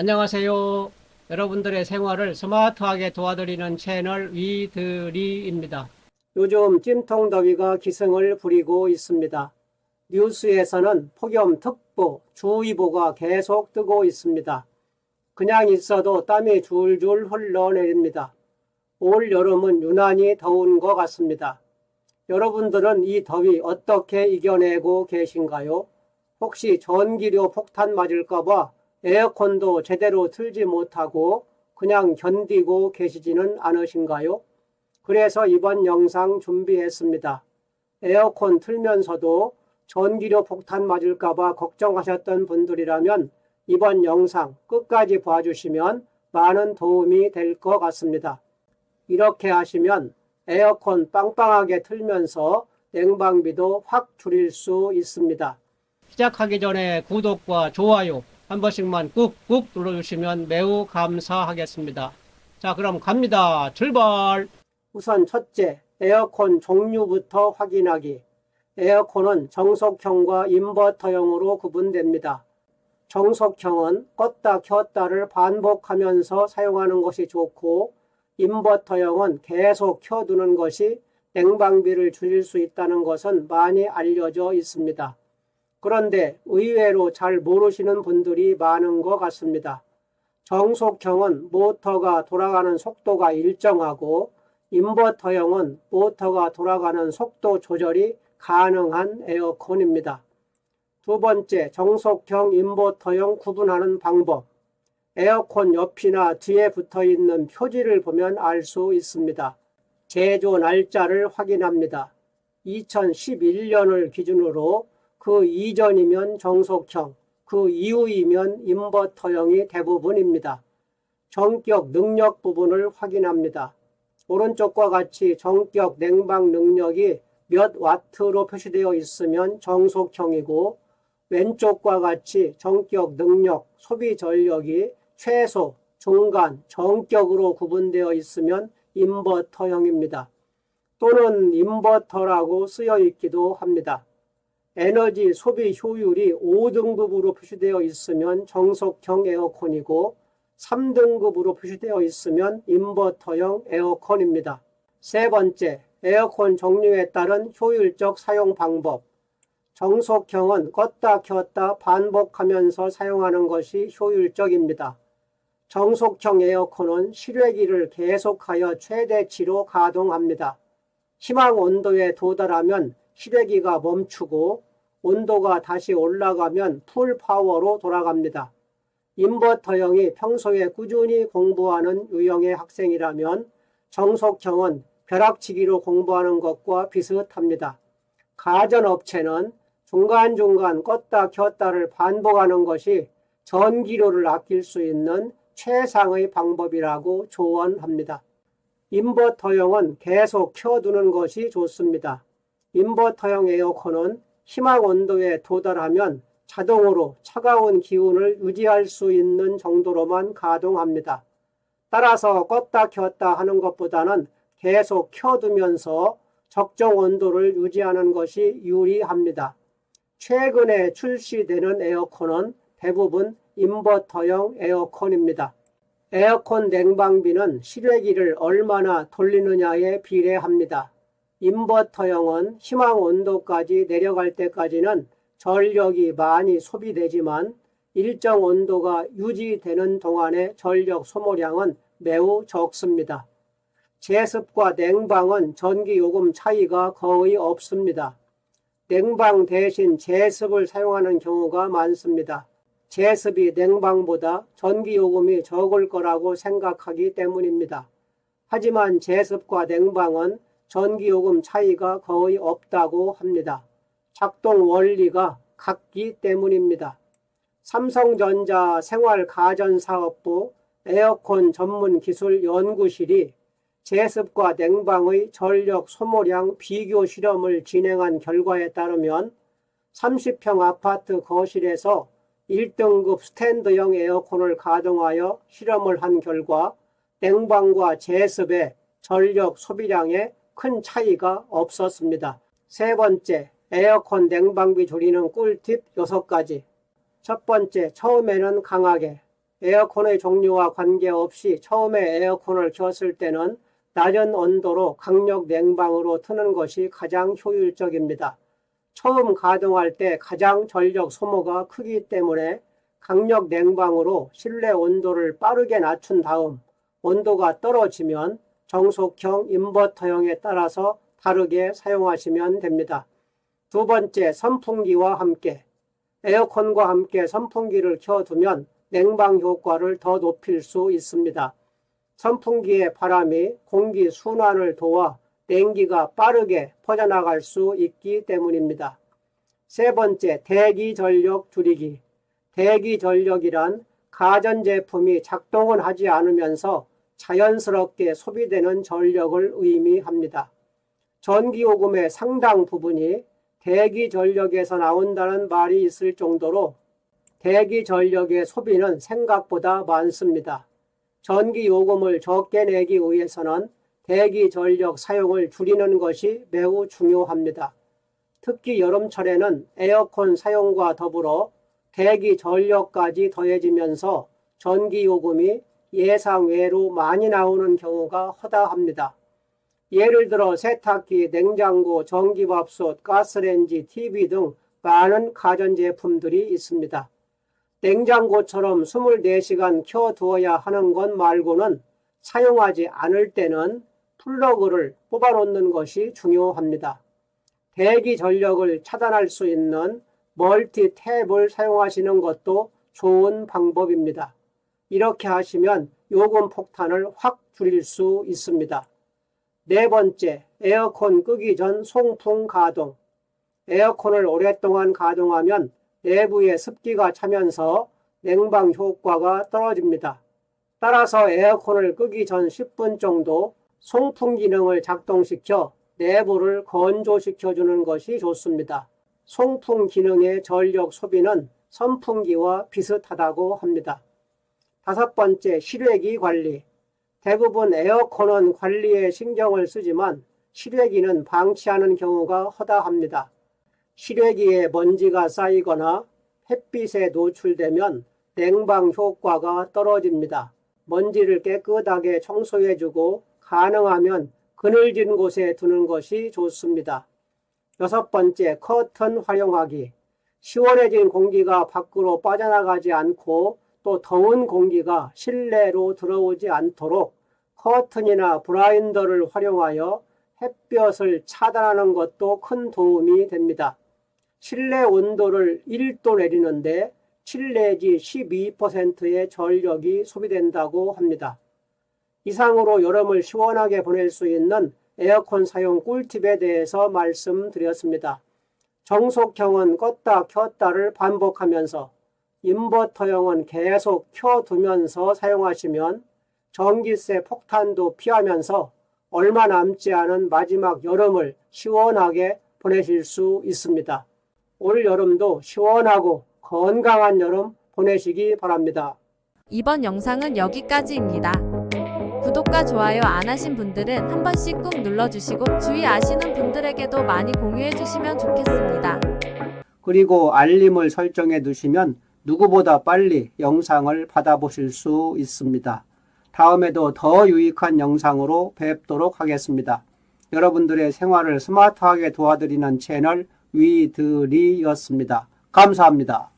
안녕하세요. 여러분들의 생활을 스마트하게 도와드리는 채널 위드리입니다. 요즘 찜통더위가 기승을 부리고 있습니다. 뉴스에서는 폭염특보, 주의보가 계속 뜨고 있습니다. 그냥 있어도 땀이 줄줄 흘러내립니다. 올 여름은 유난히 더운 것 같습니다. 여러분들은 이 더위 어떻게 이겨내고 계신가요? 혹시 전기료 폭탄 맞을까봐 에어컨도 제대로 틀지 못하고 그냥 견디고 계시지는 않으신가요? 그래서 이번 영상 준비했습니다. 에어컨 틀면서도 전기료 폭탄 맞을까봐 걱정하셨던 분들이라면 이번 영상 끝까지 봐주시면 많은 도움이 될 것 같습니다. 이렇게 하시면 에어컨 빵빵하게 틀면서 냉방비도 확 줄일 수 있습니다. 시작하기 전에 구독과 좋아요 한 번씩만 꾹꾹 눌러주시면 매우 감사하겠습니다. 자, 그럼 갑니다. 출발! 우선 첫째, 에어컨 종류부터 확인하기. 에어컨은 정속형과 인버터형으로 구분됩니다. 정속형은 껐다 켰다를 반복하면서 사용하는 것이 좋고, 인버터형은 계속 켜두는 것이 냉방비를 줄일 수 있다는 것은 많이 알려져 있습니다. 그런데 의외로 잘 모르시는 분들이 많은 것 같습니다. 정속형은 모터가 돌아가는 속도가 일정하고 인버터형은 모터가 돌아가는 속도 조절이 가능한 에어컨입니다. 두 번째, 정속형, 인버터형 구분하는 방법. 에어컨 옆이나 뒤에 붙어 있는 표지를 보면 알 수 있습니다. 제조 날짜를 확인합니다. 2011년을 기준으로 그 이전이면 정속형, 그 이후이면 인버터형이 대부분입니다. 전격 능력 부분을 확인합니다. 오른쪽과 같이 전격 냉방 능력이 몇 와트로 표시되어 있으면 정속형이고 왼쪽과 같이 전격 능력, 소비 전력이 최소, 중간, 정격으로 구분되어 있으면 인버터형입니다. 또는 인버터라고 쓰여 있기도 합니다. 에너지 소비 효율이 5등급으로 표시되어 있으면 정속형 에어컨이고 3등급으로 표시되어 있으면 인버터형 에어컨입니다. 세 번째, 에어컨 종류에 따른 효율적 사용 방법. 정속형은 껐다 켰다 반복하면서 사용하는 것이 효율적입니다. 정속형 에어컨은 실외기를 계속하여 최대치로 가동합니다. 희망 온도에 도달하면 실외기가 멈추고 온도가 다시 올라가면 풀 파워로 돌아갑니다. 인버터형이 평소에 꾸준히 공부하는 유형의 학생이라면 정속형은 벼락치기로 공부하는 것과 비슷합니다. 가전업체는 중간중간 껐다 켰다를 반복하는 것이 전기료를 아낄 수 있는 최상의 방법이라고 조언합니다. 인버터형은 계속 켜두는 것이 좋습니다. 인버터형 에어컨은 희망 온도에 도달하면 자동으로 차가운 기운을 유지할 수 있는 정도로만 가동합니다. 따라서 껐다 켰다 하는 것보다는 계속 켜두면서 적정 온도를 유지하는 것이 유리합니다. 최근에 출시되는 에어컨은 대부분 인버터형 에어컨입니다. 에어컨 냉방비는 실외기를 얼마나 돌리느냐에 비례합니다. 인버터형은 희망 온도까지 내려갈 때까지는 전력이 많이 소비되지만 일정 온도가 유지되는 동안의 전력 소모량은 매우 적습니다. 제습과 냉방은 전기 요금 차이가 거의 없습니다. 냉방 대신 제습을 사용하는 경우가 많습니다. 제습이 냉방보다 전기 요금이 적을 거라고 생각하기 때문입니다. 하지만 제습과 냉방은 전기요금 차이가 거의 없다고 합니다. 작동 원리가 같기 때문입니다. 삼성전자 생활가전사업부 에어컨 전문 기술 연구실이 제습과 냉방의 전력 소모량 비교 실험을 진행한 결과에 따르면 30평 아파트 거실에서 1등급 스탠드형 에어컨을 가동하여 실험을 한 결과 냉방과 제습의 전력 소비량에 큰 차이가 없었습니다. 세 번째, 에어컨 냉방비 줄이는 꿀팁 6가지. 첫 번째, 처음에는 강하게, 에어컨의 종류와 관계없이 처음에 에어컨을 켰을 때는 낮은 온도로 강력 냉방으로 트는 것이 가장 효율적입니다. 처음 가동할 때 가장 전력 소모가 크기 때문에 강력 냉방으로 실내 온도를 빠르게 낮춘 다음 온도가 떨어지면 정속형 인버터형에 따라서 다르게 사용하시면 됩니다. 두 번째, 선풍기와 함께 에어컨과 함께 선풍기를 켜두면 냉방 효과를 더 높일 수 있습니다. 선풍기의 바람이 공기 순환을 도와 냉기가 빠르게 퍼져나갈 수 있기 때문입니다. 세 번째, 대기 전력 줄이기. 대기 전력이란 가전제품이 작동은 하지 않으면서 자연스럽게 소비되는 전력을 의미합니다. 전기요금의 상당 부분이 대기 전력에서 나온다는 말이 있을 정도로 대기 전력의 소비는 생각보다 많습니다. 전기 요금을 적게 내기 위해서는 대기 전력 사용을 줄이는 것이 매우 중요합니다. 특히 여름철에는 에어컨 사용과 더불어 대기 전력까지 더해지면서 전기 요금이 예상 외로 많이 나오는 경우가 허다합니다. 예를 들어 세탁기, 냉장고, 전기밥솥, 가스레인지, TV 등 많은 가전제품들이 있습니다. 냉장고처럼 24시간 켜두어야 하는 것 말고는 사용하지 않을 때는 플러그를 뽑아놓는 것이 중요합니다. 대기 전력을 차단할 수 있는 멀티 탭을 사용하시는 것도 좋은 방법입니다. 이렇게 하시면 요금 폭탄을 확 줄일 수 있습니다. 네 번째, 에어컨 끄기 전 송풍 가동. 에어컨을 오랫동안 가동하면 내부에 습기가 차면서 냉방 효과가 떨어집니다. 따라서 에어컨을 끄기 전 10분 정도 송풍 기능을 작동시켜 내부를 건조시켜 주는 것이 좋습니다. 송풍 기능의 전력 소비는 선풍기와 비슷하다고 합니다. 다섯 번째, 실외기 관리. 대부분 에어컨은 관리에 신경을 쓰지만 실외기는 방치하는 경우가 허다합니다. 실외기에 먼지가 쌓이거나 햇빛에 노출되면 냉방 효과가 떨어집니다. 먼지를 깨끗하게 청소해주고 가능하면 그늘진 곳에 두는 것이 좋습니다. 여섯 번째, 커튼 활용하기. 시원해진 공기가 밖으로 빠져나가지 않고 또 더운 공기가 실내로 들어오지 않도록 커튼이나 브라인더를 활용하여 햇볕을 차단하는 것도 큰 도움이 됩니다. 실내 온도를 1도 내리는데 7 내지 12%의 전력이 소비된다고 합니다. 이상으로 여름을 시원하게 보낼 수 있는 에어컨 사용 꿀팁에 대해서 말씀드렸습니다. 정속형은 껐다 켰다를 반복하면서 인버터형은 계속 켜두면서 사용하시면 전기세 폭탄도 피하면서 얼마 남지 않은 마지막 여름을 시원하게 보내실 수 있습니다. 올 여름도 시원하고 건강한 여름 보내시기 바랍니다. 이번 영상은 여기까지입니다. 구독과 좋아요 안 하신 분들은 한 번씩 꾹 눌러주시고 주위 아시는 분들에게도 많이 공유해 주시면 좋겠습니다. 그리고 알림을 설정해 두시면 누구보다 빨리 영상을 받아보실 수 있습니다. 다음에도 더 유익한 영상으로 뵙도록 하겠습니다. 여러분들의 생활을 스마트하게 도와드리는 채널 위드리였습니다. 감사합니다.